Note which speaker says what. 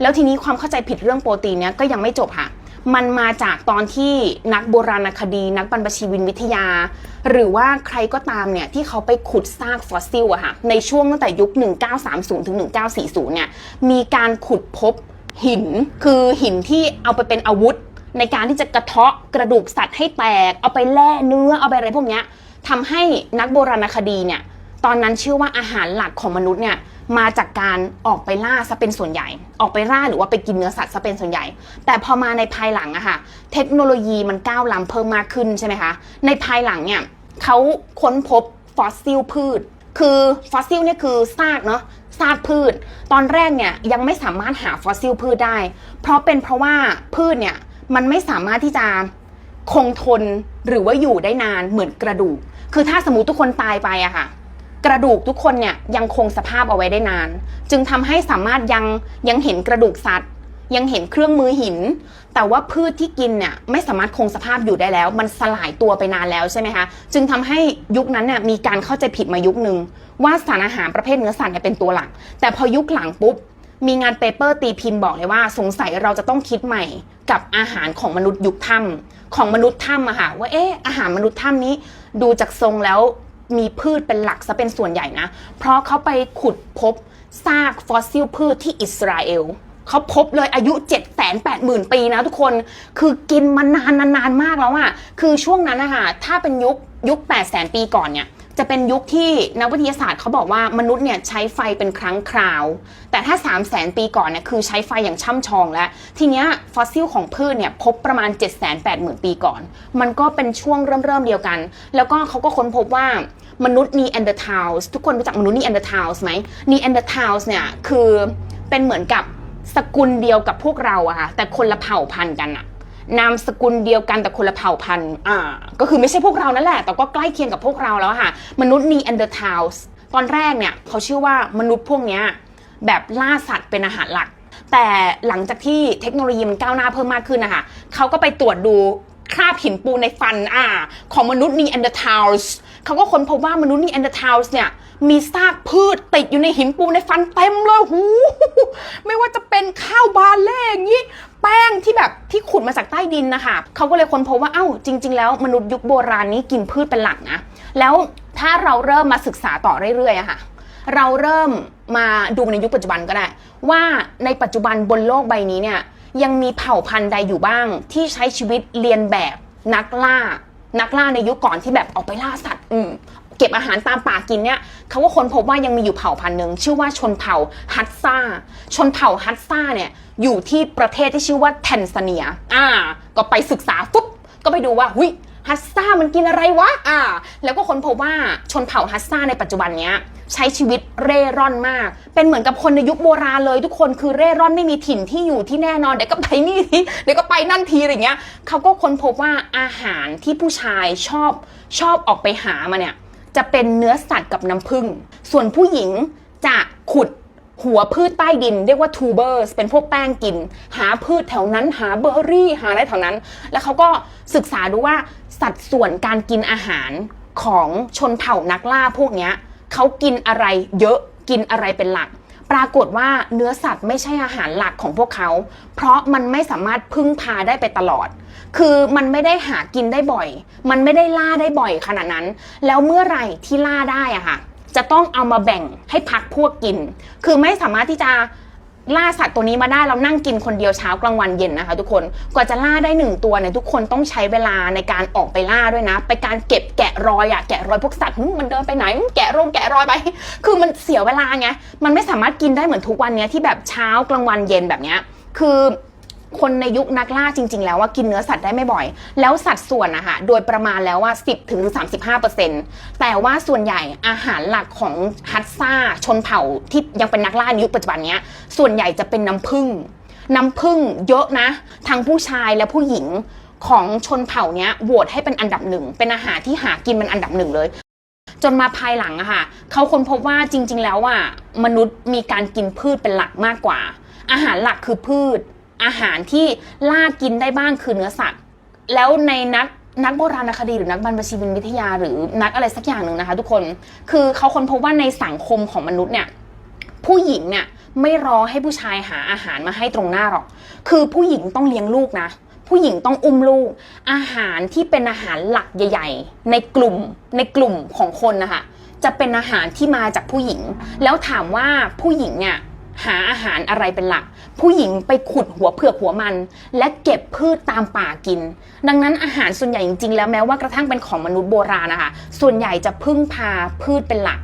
Speaker 1: แล้วทีนี้ความเข้าใจผิดเรื่องโปรตีนเนี้ยก็ยังไม่จบค่ะมันมาจากตอนที่นักโบราณคดี นักบรรพชีวินวิทยา หรือว่าใครก็ตามเนี่ยที่เขาไปขุดซากฟอสซิลอะค่ะในช่วงตั้งแต่ยุค 1930 ถึง 1940 เนี่ยมีการขุดพบหิน คือหินที่เอาไปเป็นอาวุธ ในการที่จะกระเทาะกระดูกสัตว์ให้แตก เอาไปแล่เนื้อเอาไปอะไรพวกเนี้ยทำให้นักโบราณคดีเนี่ยตอนนั้นเชื่อว่าอาหารหลักของมนุษย์เนี่ย มาจากการออกไปล่าซะเป็นส่วนใหญ่ ออกไปล่าหรือว่าไปกินเนื้อสัตว์ซะเป็นส่วนใหญ่ แต่พอมาในภายหลังอะค่ะเทคโนโลยีมันก้าวล้ำเพิ่มมากขึ้นใช่ไหมคะในภายหลังเนี่ยเขาค้นพบฟอสซิลพืช คือฟอสซิลเนี่ยคือซากเนาะซากพืช ตอนแรกเนี่ยยังไม่สามารถหาฟอสซิลพืชได้ เพราะเป็นเพราะว่าพืชเนี่ยมันไม่สามารถที่จะคงทนหรือว่าอยู่ได้นานเหมือนกระดูก คือถ้าสมมติทุกคนตายไปอะค่ะ กระดูกทุกคนเนี่ยยังคงสภาพเอาไว้ได้นาน จึงทำให้สามารถยังยังเห็นกระดูกสัตว์ ยังเห็นเครื่องมือหิน แต่ว่าพืชที่กินเนี่ยไม่สามารถคงสภาพอยู่ได้แล้ว มันสลายตัวไปนานแล้วใช่ไหมคะจึงทำให้ยุคนั้นเนี่ยมีการเข้าใจผิดมายุคนึง ว่าสารอาหารประเภทเนื้อสัตว์เนี่ยเป็นตัวหลัก แต่พอยุคหลังปุ๊บมีงานเปเปอร์ตีพิมพ์บอกเลยว่า สงสัยเราจะต้องคิดใหม่กับอาหารของมนุษย์ยุคถ้ำของมนุษย์ถ้ำอะค่ะว่าเอ๊ะอาหารมนุษย์ถ้ำนี้ดูจากทรงแล้ว มีพืชเป็นหลักซะเป็นส่วนใหญ่นะ เพราะเขาไปขุดพบซากฟอสซิลพืชที่อิสราเอลเขาพบเลยอายุ 7 8 0 0 0 0 ปีนะทุกคน คือกินมานานนานๆมากแล้วอะคือช่วงนั้นนะคะถ้าเป็นยุคยุค 8 0 0 0 0ปีก่อนเนี่ย จะเป็นยุคที่นักวิทยาศาสตร์เขาบอกว่ามนุษย์เนี่ยใช้ไฟเป็นครั้งคราว แต่ถ้า 3 0 0แสนปีก่อนเนี่ยคือใช้ไฟอย่างช่ำชองแล้ว ทีเนี้ยฟอสซิลของพืชเนี่ยพบประมาณ 7 8 0 0 0 0 ปีก่อน มันก็เป็นช่วงเริ่มเริ่มเดียวกัน แล้วก็เขาก็ค้นพบว่ามนุษย์นีแอนเดอร์ทาลส์ทุกคนรู้จักมนุษย์นีแอนเดอร์ทาลส์ไหมนีแอนเดอร์ทาลส์เนี่ยคือเป็นเหมือนกับสกุลเดียวกับพวกเราอะค่ะแต่คนละเผ่าพันธุ์กันอะ นามสกุลเดียวกันแต่คนละเผ่าพันธุ์อ่าก็คือไม่ใช่พวกเรานั่นแหละ แต่ก็ใกล้เคียงกับพวกเราแล้วอะค่ะ มนุษย์นีแอนเดอร์ทาลส์ตอนแรกเนี่ยเขาเชื่อว่ามนุษย์พวกเนี้ยแบบล่าสัตว์เป็นอาหารหลัก แต่หลังจากที่เทคโนโลยีมันก้าวหน้าเพิ่มมากขึ้นนะคะเขาก็ไปตรวจดูคราบหินปูนในฟันอ่าของมนุษย์นีแอนเดอร์ทาลส์ เขาก็ค้นพบว่ามนุษย์นีแอนเดอร์ทาลส์เนี่ยมีซากพืชติดอยู่ในหินปูนในฟันเต็มเลยหูไม่ว่าจะเป็นข้าวบาเล่อย่างนี้แป้งที่แบบที่ขุดมาจากใต้ดินนะคะเขาก็เลยค้นพบว่าเอ้าจริง ๆ แล้วมนุษย์ยุคโบราณนี้กินพืชเป็นหลักนะแล้วถ้าเราเริ่มมาศึกษาต่อเรื่อยๆอะค่ะเราเริ่มมาดูในยุคปัจจุบันก็ได้ ว่าในปัจจุบันบนโลกใบนี้เนี่ยยังมีเผ่าพันธุ์ใดอยู่บ้างที่ใช้ชีวิตเรียนแบบนักล่า นักล่าในยุคก่อนที่แบบออกไปล่าสัตว์อืมเก็บอาหารตามป่ากินเนี่ยเขาก็ค้นพบว่ายังมีอยู่เผ่าพันธุ์หนึ่งชื่อว่าชนเผ่าฮัตซ่าชนเผ่าฮัตซ่าเนี่ยอยู่ที่ประเทศที่ชื่อว่าแทนซาเนีย อ่า ก็ไปศึกษาปุ๊บก็ไปดูว่าหุย ฮัตซ่ามันกินอะไรวะอ่า แล้วก็ค้นพบว่าชนเผ่าฮัตซ่าในปัจจุบันเนี้ยใช้ชีวิตเร่ร่อนมาก เป็นเหมือนกับคนในยุคโบราณเลย ทุกคนคือเร่ร่อนไม่มีถิ่นที่อยู่ที่แน่นอนเดี๋ยวก็ไปนี่ทีเดี๋ยวก็ไปนั่นทีอะไรเงี้ยเขาก็ค้นพบว่าอาหารที่ผู้ชายชอบชอบออกไปหามาเนี่ยจะเป็นเนื้อสัตว์กับน้ำผึ้งส่วนผู้หญิงจะขุดหัวพืชใต้ดินเรียกว่า tubers เป็นพวกแป้งกิน หาพืชแถวนั้นหาเบอร์รี่ หาอะไรแถวนั้น แล้วเขาก็ศึกษาดูว่า สัดส่วนการกินอาหารของชนเผ่านักล่าพวกนี้เขากินอะไรเยอะกินอะไรเป็นหลัก ปรากฏว่าเนื้อสัตว์ไม่ใช่อาหารหลักของพวกเขา เพราะมันไม่สามารถพึ่งพาได้ไปตลอด คือมันไม่ได้หากินได้บ่อย มันไม่ได้ล่าได้บ่อยขนาดนั้น แล้วเมื่อไหร่ที่ล่าได้อะค่ะจะต้องเอามาแบ่งให้พักพวกกิน คือไม่สามารถที่จะ ล่าสัตว์ตัวนี้มาได้เรานั่งกินคนเดียวเช้ากลางวันเย็นนะคะ ทุกคนกว่าจะล่าได้หนึ่งตัวเนี่ยทุกคนต้องใช้เวลาในการออกไปล่าด้วยนะ ไปการเก็บแกะรอยอะแกะรอยพวกสัตว์มันเดินไปไหน แกะโรงแกะรอยไป คือมันเสียเวลาไงมันไม่สามารถกินได้เหมือนทุกวันเนี้ยที่แบบเช้ากลางวันเย็นแบบเนี้ยคือ คนในยุคนักล่าจริง ๆ แล้วว่ากินเนื้อสัตว์ได้ไม่บ่อย แล้วสัดส่วนอะค่ะโดยประมาณแล้วว่า 10ถึง35 แต่ว่าส่วนใหญ่อาหารหลักของฮัตซ่าชนเผ่าที่ยังเป็นนักล่าในยุคปัจจุบันเนี้ยส่วนใหญ่จะเป็นน้ำผึ้งน้ำผึ้งเยอะนะ ทั้งผู้ชายและผู้หญิงของชนเผ่าเนี้ยโหวตให้เป็นอันดับหนึ่งเป็นอาหารที่หากินเป็นอันดับหนึ่งเลย จนมาภายหลังอะค่ะเขาค้นพบว่าจริง ๆ แล้วอะมนุษย์มีการกินพืชเป็นหลักมากกว่า อาหารหลักคือพืช อาหารที่ล่ากินได้บ้างคือเนื้อสัตว์ แล้วในนักนักโบราณคดีหรือนักบรรพชีวินวิทยาหรือนักอะไรสักอย่างหนึ่งนะคะ ทุกคนคือเขาค้นพบว่าในสังคมของมนุษย์เนี่ยผู้หญิงเนี่ยไม่รอให้ผู้ชายหาอาหารมาให้ตรงหน้าหรอก คือผู้หญิงต้องเลี้ยงลูกนะ ผู้หญิงต้องอุ้มลูก อาหารที่เป็นอาหารหลักใหญ่ ๆ ในกลุ่มในกลุ่มของคนนะคะจะเป็นอาหารที่มาจากผู้หญิง แล้วถามว่าผู้หญิงเนี่ย หาอาหารอะไรเป็นหลัก ผู้หญิงไปขุดหัวเผือกหัวมัน และเก็บพืชตามป่ากิน ดังนั้นอาหารส่วนใหญ่จริงๆแล้วแม้ว่ากระทั่งเป็นของมนุษย์โบราณนะคะ ส่วนใหญ่จะพึ่งพาพืชเป็นหลัก